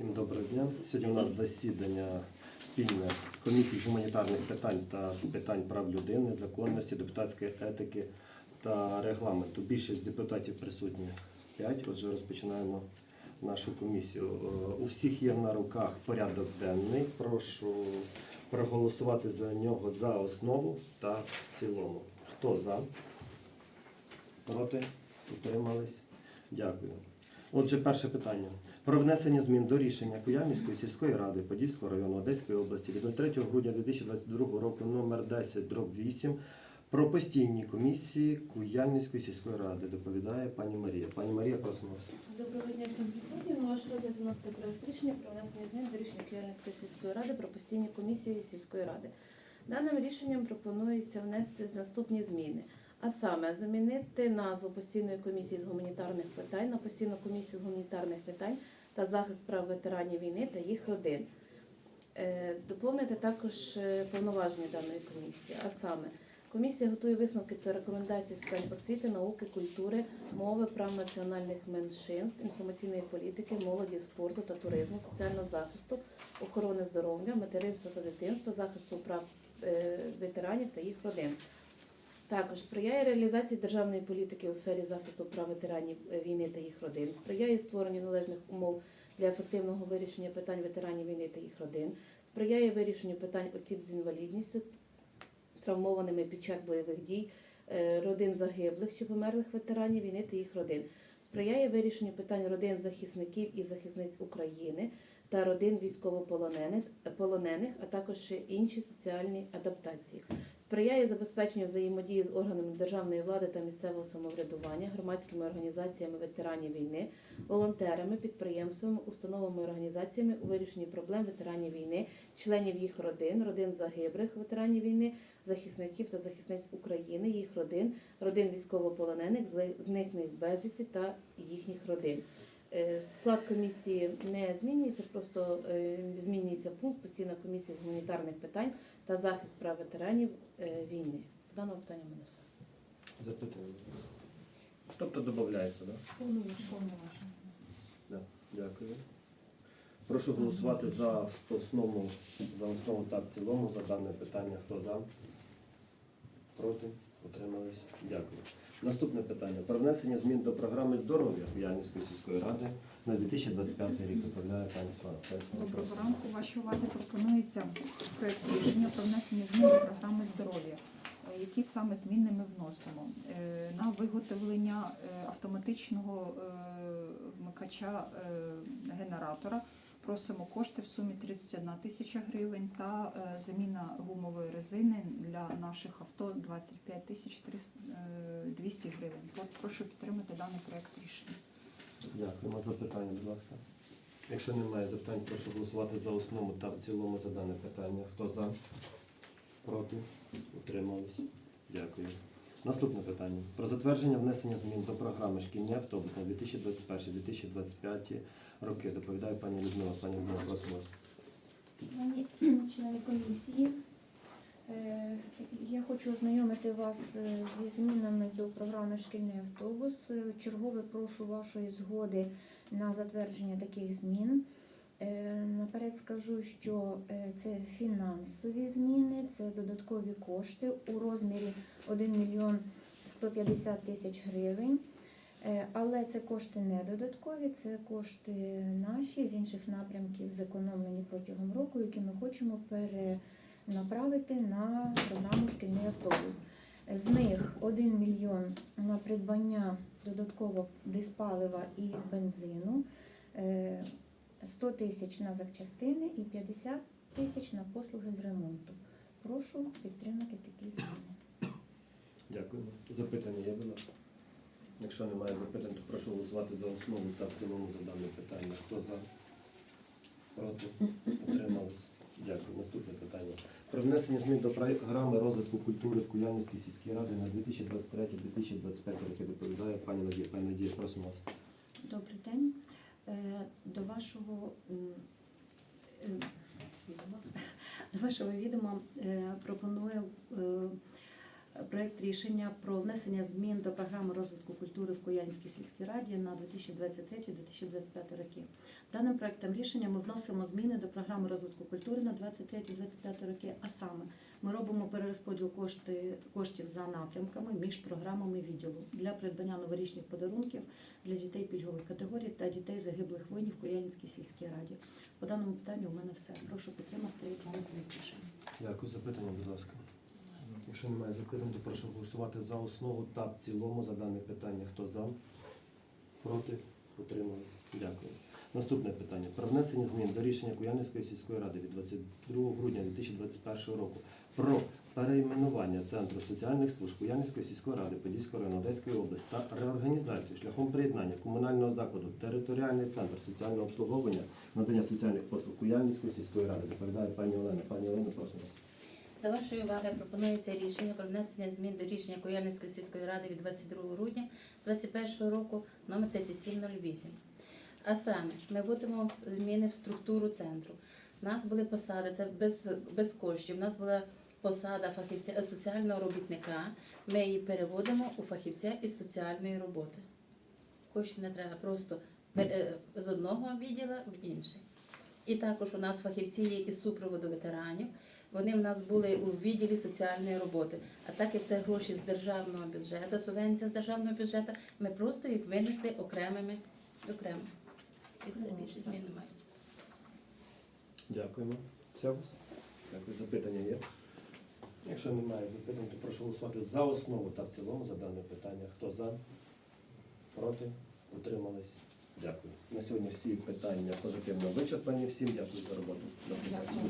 Всім доброго дня. Сьогодні у нас засідання спільне комісії гуманітарних питань та питань прав людини, законності, депутатської етики та регламенту. Більшість депутатів присутні 5. Отже, розпочинаємо нашу комісію. Е, У всіх є на руках порядок денний. Прошу проголосувати за нього за основу та в цілому. Хто за? Проти? Утримались? Дякую. Отже, перше питання. Про внесення змін до рішення Куяльницької сільської ради Подільського району Одеської області від 03 грудня 2022 року номер 10 дроб 8 про постійні комісії Куяльницької сільської ради. Доповідає пані Марія. Пані Марія, просимо вас. Доброго дня всім присутнім. Ваш розгляд вносити проект рішення про внесення змін до рішення Київницької сільської ради про постійні комісії сільської ради. Даним рішенням пропонується внести наступні зміни. А саме замінити назву постійної комісії з гуманітарних питань на постійну комісію з гуманітарних питань та захист прав ветеранів війни та їх родин. Е, Доповнити також е, повноваження даної комісії. А саме комісія готує висновки та рекомендації з питань освіти, науки, культури, мови, прав національних меншинств, інформаційної політики, молоді, спорту та туризму, соціального захисту, охорони здоров'я, материнства та дитинства, захисту прав е, ветеранів та їх родин. Також сприяє реалізації державної політики у сфері захисту прав ветеранів війни та їх родин, сприяє створенню належних умов для ефективного вирішення питань ветеранів війни та їх родин, сприяє вирішенню питань осіб з інвалідністю, травмованими під час бойових дій, е, родин загиблих чи померлих ветеранів війни та їх родин, сприяє вирішенню питань родин захисників і захисниць України та родин військовополонених, а також інші соціальні адаптації. Сприяє забезпеченню взаємодії з органами державної влади та місцевого самоврядування, громадськими організаціями ветеранів війни, волонтерами, підприємствами, установами, організаціями у вирішенні проблем ветеранів війни, членів їх родин, родин загиблих ветеранів війни, захисників та захисниць України, їх родин, родин військовополонених, зниклих безвісті та їхніх родин. Е, Склад комісії не змінюється, просто е, змінюється пункт постійна комісія з гуманітарних питань та захист прав ветеранів е, війни. В даному питанні в мене все. Запитання. Тобто додається, так? Да? Дякую. Прошу голосувати за основу, за основу та в цілому за дане питання. Хто за? Проти? Утримались? Дякую. Наступне питання. Про внесення змін до програми здоров'я Куяльницької сільської ради на 2025 рік. Доповідає пані Доброго ранку. Вашій увазі пропонується проект рішення про внесення змін до програми здоров'я. Е, Які саме зміни ми вносимо Е, на виготовлення е, автоматичного вмикача генератора. Просимо кошти в сумі 31 тисяча гривень та е, заміна гумової резини для наших авто 25 тисяч 300, е, 200 гривень. От прошу підтримати даний проект рішення. Дякуємо. Запитання, будь ласка. Якщо немає запитань, прошу голосувати за основу та в цілому за дане питання. Хто за? Проти? Утримались? Дякую. Наступне питання. Про затвердження внесення змін до програми шкільні автобус на 2021-2025 роки. Доповідає пані Людмила. Пані Людмила, просимо. Шановні члени комісії, е, я хочу ознайомити вас е, зі змінами до програми Шкільний автобус. Е, Чергове прошу вашої згоди на затвердження таких змін. Е, Наперед скажу, що е, це фінансові зміни, це додаткові кошти у розмірі 1 мільйон 150 тисяч гривень. Е, Але це кошти не додаткові, це кошти наші з інших напрямків, зекономлені протягом року, які ми хочемо перенаправити на програму шкільний автобус. З них 1 мільйон на придбання додатково диспалива і бензину, 100 тисяч на запчастини і 50 тисяч на послуги з ремонту. Прошу підтримати такі зміни. Дякую. Запитання є, будь ласка? Якщо немає запитань, то прошу голосувати за основу та в цілому за дане питання. Хто за? Проти? Утримались? Дякую. Наступне питання. Про внесення змін до програми розвитку культури в Куяльницькій сільській раді на 2023-2025 роки. Доповідає пані Надія. Пані Надія, просимо вас. Добрий день. Е, До вашого е, до вашого відома е, пропоную проект рішення про внесення змін до програми розвитку культури в Куяльницькій сільській раді на 2023-2025 роки. Даним проектом рішення ми вносимо зміни до програми розвитку культури на 23-25 роки, а саме ми робимо перерозподіл кошти, коштів за напрямками між програмами відділу для придбання новорічних подарунків для дітей пільгових категорій та дітей загиблих воїнів в Куяльницькій сільській раді. По даному питанню у мене все. Прошу підтримати рішення. Дякую. Запитання, будь ласка. Якщо немає запитань, то прошу голосувати за основу та в цілому за дане питання. Хто за? Проти? Утримались? Дякую. Наступне питання. Про внесення змін до рішення Куяльницької сільської ради від 22 грудня 2021 року про перейменування Центру соціальних служб Куяльницької сільської ради Подільського району Одеської області та реорганізацію шляхом приєднання комунального закладу територіальний центр соціального обслуговування надання соціальних послуг Куяльницької сільської ради. Доповідає пані Олена. Пані Олена, просимо. вас. До вашої уваги пропонується рішення про внесення змін до рішення Куяльницької сільської ради від 22 грудня 2021 року номер 3708. А саме, ми вводимо зміни в структуру центру. У нас були посади, це без, без коштів. У нас була посада фахівця е, соціального робітника. Ми її переводимо у фахівця із соціальної роботи. Коштів не треба, просто е, з одного відділу в інший. І також у нас фахівці є із супроводу ветеранів. Вони в нас були у відділі соціальної роботи. А так як це гроші з державного бюджету, субвенція з державного бюджету, ми просто їх винесли окремими окремо. І все більше змін немає. Дякуємо. Це? Дякую. Запитання є? Якщо немає запитань, то прошу голосувати за основу та в цілому за дане питання. Хто за? Проти? Утримались? Дякую. На сьогодні всі питання позитивно вичерпані. Всім дякую за роботу. До побачення.